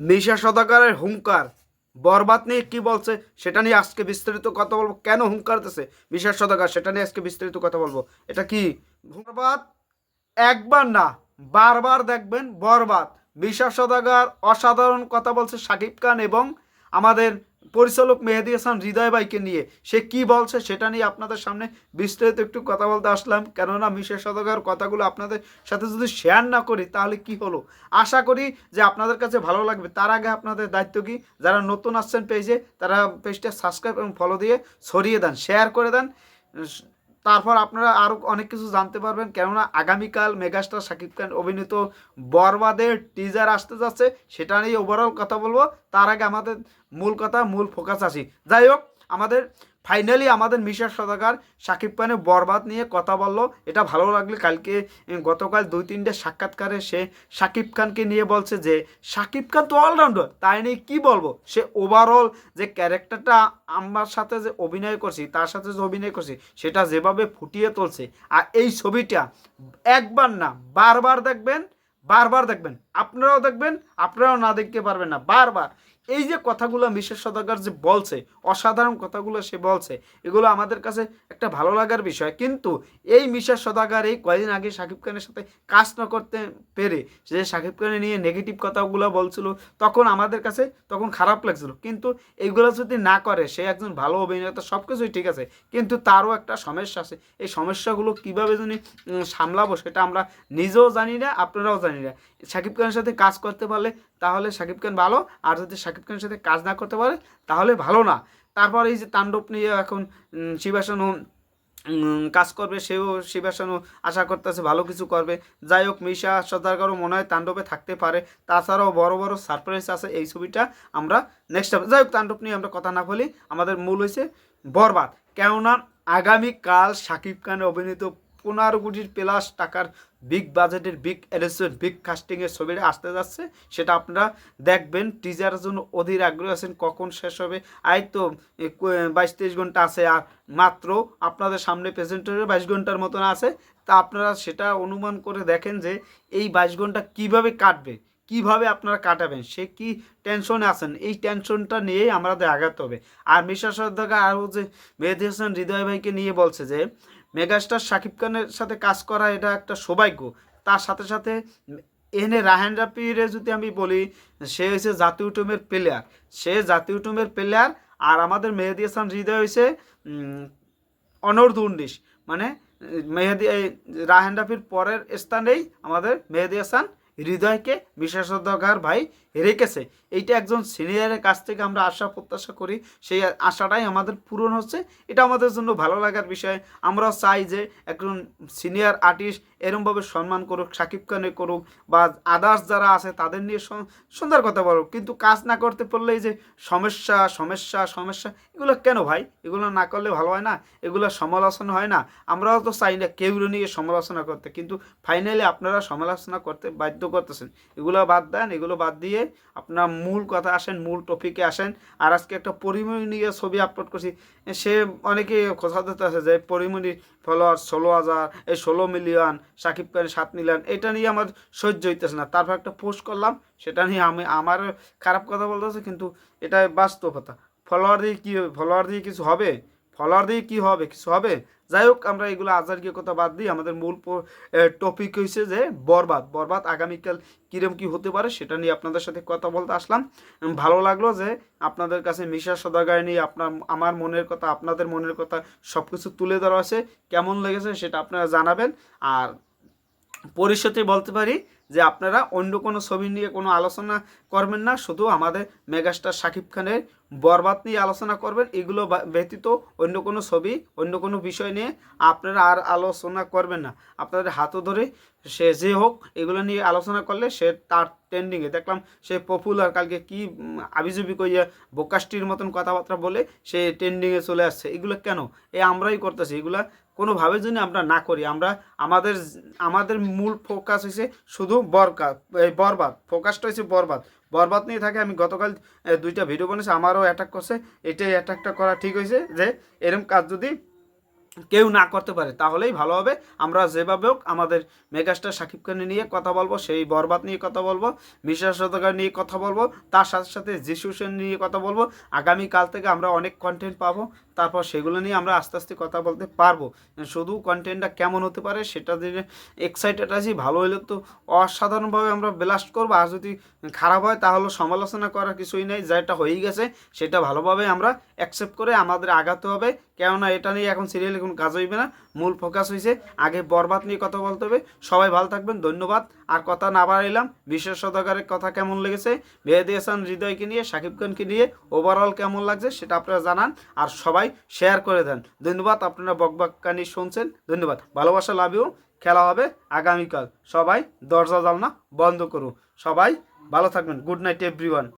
মিশা সদাকারের হুঙ্কার। বরবাদ নিয়ে কি বলছে, সেটা নিয়ে আজকে বিস্তারিত কথা বলব। কেন হুঙ্কার দিতেছে মিশা সদাকার সেটা নিয়ে আজকে বিস্তারিত কথা বলব। এটা কি বরবাদ একবার না, বারবার দেখবেন বরবাদ। মিশা সদাগার অসাধারণ কথা বলছে শাকিব খান এবং আমাদের পরিচালক মেহেদি হাসান হৃদয় ভাইকে নিয়ে। সে কি বলছে সেটা নিয়ে আপনাদের সামনে বিস্তারিত একটু কথা বলতে আসলাম। কেননা মিশা সদাগার কথাগুলো আপনাদের সাথে যদি শেয়ার না করি, তাহলে কি হলো? আশা করি যে আপনাদের কাছে ভালো লাগবে। তার আগে আপনাদের দায়িত্ব কি? যারা নতুন আসছেন পেজে তারা পেজটা সাবস্ক্রাইব এবং ফলো দিয়ে ছড়িয়ে দেন শেয়ার করে দেন। তারপর আপনারা আরও অনেক কিছু জানতে পারবেন। কেননা আগামীকাল মেগাস্টার শাকিব খান অভিনীত বরবাদের টিজার আসতে যাচ্ছে, সেটা নিয়ে ওভারঅল কথা বলব। তার আগে আমাদের মূল কথা, মূল ফোকাস আসি। যাই হোক, আমাদের ফাইনালি আমাদের মিশার সদাগার শাকিব খানের বরবাদ নিয়ে কথা বলল। এটা ভালো লাগলে। কালকে গতকাল দুই তিনটে সাক্ষাৎকারে সে শাকিব খানকে নিয়ে বলছে যে শাকিব খান তো অলরাউন্ডার তাই নিয়ে কী বলব? সে ওভারঅল যে ক্যারেক্টারটা আমার সাথে যে অভিনয় করছি, তার সাথে যে অভিনয় করছি, সেটা যেভাবে ফুটিয়ে তুলছে, আর এই ছবিটা একবার না, বারবার দেখবেন বারবার দেখবেন, আপনারাও দেখবেন, আপনারাও না দেখতে পারবেন না, বারবার। এই যে কথাগুলো মিশের সদাগর যে বলছে, অসাধারণ কথাগুলো সে বলছে, এগুলো আমাদের কাছে একটা ভালো লাগার বিষয়। কিন্তু এই মিশের সদাগর এই কয়েকদিন আগে শাকিব খানের সাথে কাজ না করতে পেরে যে শাকিব খানের নিয়ে নেগেটিভ কথাগুলো বলছিল, তখন আমাদের কাছে তখন খারাপ লাগছিল। কিন্তু এইগুলো যদি না করে, সে একজন ভালো অভিনেতা সব কিছুই ঠিক আছে, কিন্তু তারও একটা সমস্যা আছে। এই সমস্যাগুলো কীভাবে যদি সামলাবো সেটা আমরা নিজেও জানি না, আপনারাও জানি না শাকিব খানের সাথে কাজ করতে পারলে তাহলে শাকিব খান ভালো, আর যদি শাকিব খানের সাথে কাজ না করতে পারে তাহলে ভালো না। তারপর এই যে তাণ্ডব নিয়ে এখন শিবাসনু কাজ করবে, সেও শিবাসনু আশা করতেছে ভালো কিছু করবে। যাই হোক, মিশা সদারকারও মনে হয় তাণ্ডবে থাকতে পারে। তাছাড়াও বড় বড় সারপ্রাইজ আছে এই ছবিটা আমরা নেক্সট যাই হোক, তাণ্ডব নিয়ে আমরা কথা না বলি, আমাদের মূল হয়েছে বরবাদ। কেননা আগামীকাল শাকিব খানের অভিনীত পনেরো কোটির প্লাস টাকার বিগ বাজেটের বিগ এডিসের বিগ কাস্টিংয়ের ছবিটা আসতে যাচ্ছে। সেটা আপনারা দেখবেন। টিজারের জন্য অধীর আগ্রহ আছেন। কখন শেষ হবে? আয় তো বাইশ তেইশ ঘণ্টা আছে আর মাত্র আপনাদের সামনে প্রেজেন্টারের বাইশ ঘণ্টার মতন আছে। তা আপনারা সেটা অনুমান করে দেখেন যে এই বাইশ ঘণ্টা কীভাবে কাটবে, কীভাবে আপনারা কাটাবেন, সে কি টেনশনে আছেন? এই টেনশনটা নিয়েই আমাদের আগাতে হবে। আর মিশা সর্দাকা আরও যে মেহেদি হৃদয় ভাইকে নিয়ে বলছে যে মেগাস্টার শাকিব খানের সাথে কাজ করা এটা একটা সৌভাগ্য। তার সাথে সাথে এনে রাহেন রাপিরে যদি আমি বলি, সে হয়েছে জাতীয় টিমের প্লেয়ার সে জাতীয় টিমের প্লেয়ার আর আমাদের মেহেদি হাসান হৃদয় হয়েছে অনর্ধ উনিশ। মানে মেহেদি, এই রাহেন রাফির পরের স্থানেই আমাদের মেহেদি হাসান হৃদয়কে বিশেষজ্ঞার ভাই রেখেছে। এইটা একজন সিনিয়রের কাছ থেকে আমরা আশা প্রত্যাশা করি। সেই আশাটাই আমাদের পূরণ হচ্ছে। এটা আমাদের জন্য ভালো লাগার বিষয়। আমরা চাই যে একজন সিনিয়র আর্টিস্ট এরমভাবে সম্মান করুক সাকিব খানে করুক বা আদার্স যারা আছে তাদের নিয়ে সুন্দর কথা বলুক কিন্তু কাজ না করতে পারলেই যে সমস্যা সমস্যা সমস্যা, এগুলো কেন ভাই? এগুলো না করলে ভালো হয় না? এগুলো সমালোচনা হয় না? আমরাও তো চাই না কেউ নিয়ে সমালোচনা করতে। কিন্তু ফাইনালি আপনারা সমালোচনা করতে বাধ্য করতেছেন। এগুলো বাদ দেন, এগুলো বাদ দিয়ে আপনার মূল কথা আসেন, মূল টপিকে আসেন। আর আজকে একটা পরিমণি নিয়ে ছবি আপলোড করছি। সে অনেকে কথা দিতে আছে যে পরিমণির ফলোয়ার ষোলো হাজার, এই ষোলো মিলিয়ন সাকিব খানের সাত নিলেন, এটা নিয়ে আমার সহ্য হইতেছে না। তারপর একটা পোস্ট করলাম, সেটা নিয়ে আমি আমার খারাপ কথা বলতেছে, কিন্তু এটা বাস্তবতা ফলোয়ার দিয়ে কী হবে ফলোয়ার দিয়ে কিছু হবে? ফলোয়ার দিয়ে কী হবে? কিছু হবে? যাই হোক, আমরা এগুলো আজারগীয় কথা বাদ দিই আমাদের মূল টপিক হয়েছে যে বরবাদ। বরবাদ আগামীকাল কীরকম কী হতে পারে, সেটা নিয়ে আপনাদের সাথে কথা বলতে আসলাম। ভালো লাগল যে আপনাদের কাছে মিশা সদাগায় নিয়ে আপনার, আমার মনের কথা, আপনাদের মনের কথা সব কিছু তুলে ধরা আছে কেমন লেগেছে সেটা আপনারা জানাবেন। আর পরিষদে বলতে পারি যে আপনারা অন্য কোনো ছবি নিয়ে কোনো আলোচনা করবেন না, শুধু আমাদের মেগাস্টার শাকিব খানের বরবাদ নিয়ে আলোচনা করবেন। এগুলো ব্যতীত অন্য কোনো ছবি, অন্য কোনো বিষয় নিয়ে আপনারা আর আলোচনা করবেন না। আপনাদের হাতও ধরে সে যে হোক, এগুলো নিয়ে আলোচনা করলে সে তার ট্রেন্ডিংয়ে দেখলাম সে পপুলার কালকে কি আবিজুবি কইয়া বোকাস্টির মতন কথাবার্তা বলে সে ট্রেন্ডিংয়ে চলে আসছে। এগুলো কেন? এ আমরাই করতেছি। এগুলা কোনোভাবে যদি আমরা না করি, আমরা আমাদের আমাদের মূল ফোকাস হয়েছে শুধু বরকা বরবাদ। ফোকাসটা হয়েছে বরবাদ। বরবাদ নিয়ে থাকে, আমি গতকাল দুইটা ভিডিও বানিয়েছি আমারও অ্যাটাক করছে, এটাই অ্যাটাকটা করা ঠিক হয়েছে যে, এরম কাজ যদি কেউ না করতে পারে, তাহলেই ভালো হবে। আমরা যেভাবে হোক আমাদের মেগাস্টার শাকিব খানের নিয়ে কথা বলব, সেই বরবাদ নিয়ে কথা বলব মিশা সদকার নিয়ে কথা বলব, তার সাথে সাথে যিশু সেন নিয়ে কথা বলব। আগামীকাল থেকে আমরা অনেক কন্টেন্ট পাবো, তারপর সেগুলো নিয়ে আমরা আস্তে আস্তে কথা বলতে পারব। শুধু কন্টেন্টটা কেমন হতে পারে সেটা দিয়ে এক্সাইটেড আছি, ভালো হলে তো অসাধারণভাবে আমরা ব্লাস্ট করব। আর যদি খারাপ হয় তাহলে সমালোচনা করার কিছুই নেই যেটা হয়েই গেছে, সেটা ভালোভাবে আমরা অ্যাকসেপ্ট করে আমাদের আগাতে হবে। কেননা এটা নিয়ে এখন সিরিয়ালে কোনো কাজ হইবে না। মূল ফোকাস হয়েছে আগে বরবাদ নিয়ে কথা বলতে হবে। সবাই ভালো থাকবেন, ধন্যবাদ। আর কথা না বাড়াইলাম, বিশেষ সদকারের কথা কেমন লেগেছে, মেহেদি হাসান, হৃদয়কে নিয়ে সাকিব খানকে নিয়ে ওভারঅল কেমন লাগছে সেটা আপনারা জানান। আর সবাই শেয়ার করে দেন। ধন্যবাদ, আপনারা বকবাক্কানি শুনছেন। ধন্যবাদ। ভালোবাসা লাভ ইউ খেলা হবে আগামীকাল। সবাই দরজা জালনা বন্ধ করুন। সবাই ভালো থাকবেন। Good night everyone